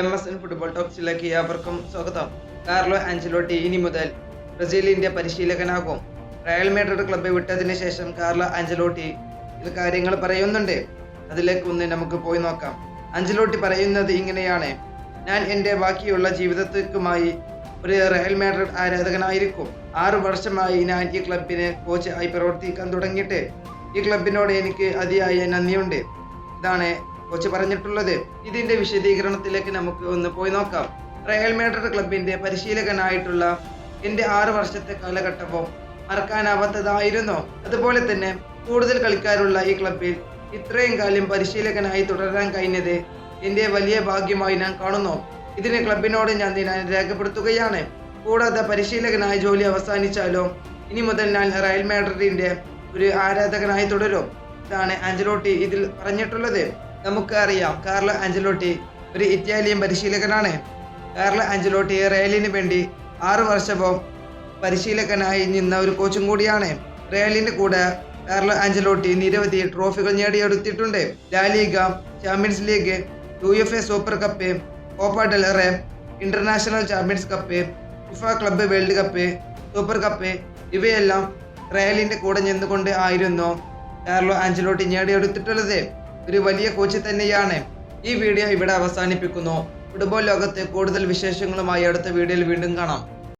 M S N football ടോക്സിലേക്ക് ഏവർക്കും സ്വാഗതം. കാർലോ ആഞ്ചലോട്ടി ഇനി മുതൽ ബ്രസീലിന്റെ പരിശീലകനാകും. റയൽ മേഡ്രിഡ് ക്ലബ്ബ് വിട്ടതിന് ശേഷം കാർലോ ആഞ്ചലോട്ടി ഇത് കാര്യങ്ങൾ പറയുന്നുണ്ട്. അതിലേക്ക് ഒന്ന് നമുക്ക് പോയി നോക്കാം. ആഞ്ചലോട്ടി പറയുന്നത് ഇങ്ങനെയാണ്. ഞാൻ എന്റെ ബാക്കിയുള്ള ജീവിതത്തേക്കുമായി ഒരു റയൽ മാഡ്രിഡ് ആരാധകനായിരിക്കും. ആറു വർഷമായി ഞാൻ ഈ ക്ലബിന് കോച്ച് ആയി പ്രവർത്തിക്കാൻ തുടങ്ങിയിട്ട് ഈ ക്ലബിനോട് എനിക്ക് അതിയായ നന്ദിയുണ്ട്. ഇതാണ് കോച്ച് പറഞ്ഞിട്ടുള്ളത്. ഇതിന്റെ വിശദീകരണത്തിലേക്ക് നമുക്ക് ഒന്ന് പോയി നോക്കാം. റയൽ മാഡ്രിഡ് ക്ലബിന്റെ പരിശീലകനായിട്ടുള്ള എന്റെ ആറ് വർഷത്തെ കാലഘട്ടവും മറക്കാനാവാത്തതായിരുന്നു. അതുപോലെ തന്നെ കൂടുതൽ കളിക്കാരുള്ള ഈ ക്ലബിൽ ഇത്രയും കാലം പരിശീലകനായി തുടരാൻ കഴിഞ്ഞത് എന്റെ വലിയ ഭാഗ്യമായി ഞാൻ കാണുന്നു. ഇതിന് ക്ലബിനോട് ഞാൻ ഞാൻ രേഖപ്പെടുത്തുകയാണ്. കൂടാതെ പരിശീലകനായ ജോലി അവസാനിച്ചാലും ഇനി മുതൽ ഞാൻ റയൽ മാഡ്രിഡിന്റെ ഒരു ആരാധകനായി തുടരും. ഇതാണ് ആഞ്ചലോട്ടി ഇതിൽ പറഞ്ഞിട്ടുള്ളത്. നമുക്ക് അറിയാം കാർലോ ആഞ്ചലോട്ടി ഒരു ഇറ്റാലിയൻ പരിശീലകനാണ്. കാർലോ ആഞ്ചലോട്ടി റയലിന് വേണ്ടി ആറ് വർഷവും പരിശീലകനായി നിന്ന ഒരു കോച്ചും കൂടിയാണ്. റയലിന്റെ കൂടെ കാർലോ ആഞ്ചലോട്ടി നിരവധി ട്രോഫികൾ നേടിയെടുത്തിട്ടുണ്ട്. La Liga Champions League UEFA Super Cup Copa del Rey International Champions Cup FIFA Club World Cup Super Cup ഇവയെല്ലാം റയലിന്റെ കൂടെ നിന്നുകൊണ്ട് ആയിരുന്നു കാർലോ ആഞ്ചലോട്ടി നേടിയെടുത്തിട്ടുള്ളത്. ഒരു വലിയ കോച്ച് തന്നെയാണ്. ഈ വീഡിയോ ഇവിടെ അവസാനിപ്പിക്കുന്നു. ഫുട്ബോൾ ലോകത്തെ കൂടുതൽ വിശേഷങ്ങളുമായി അടുത്ത വീഡിയോയിൽ വീണ്ടും കാണാം.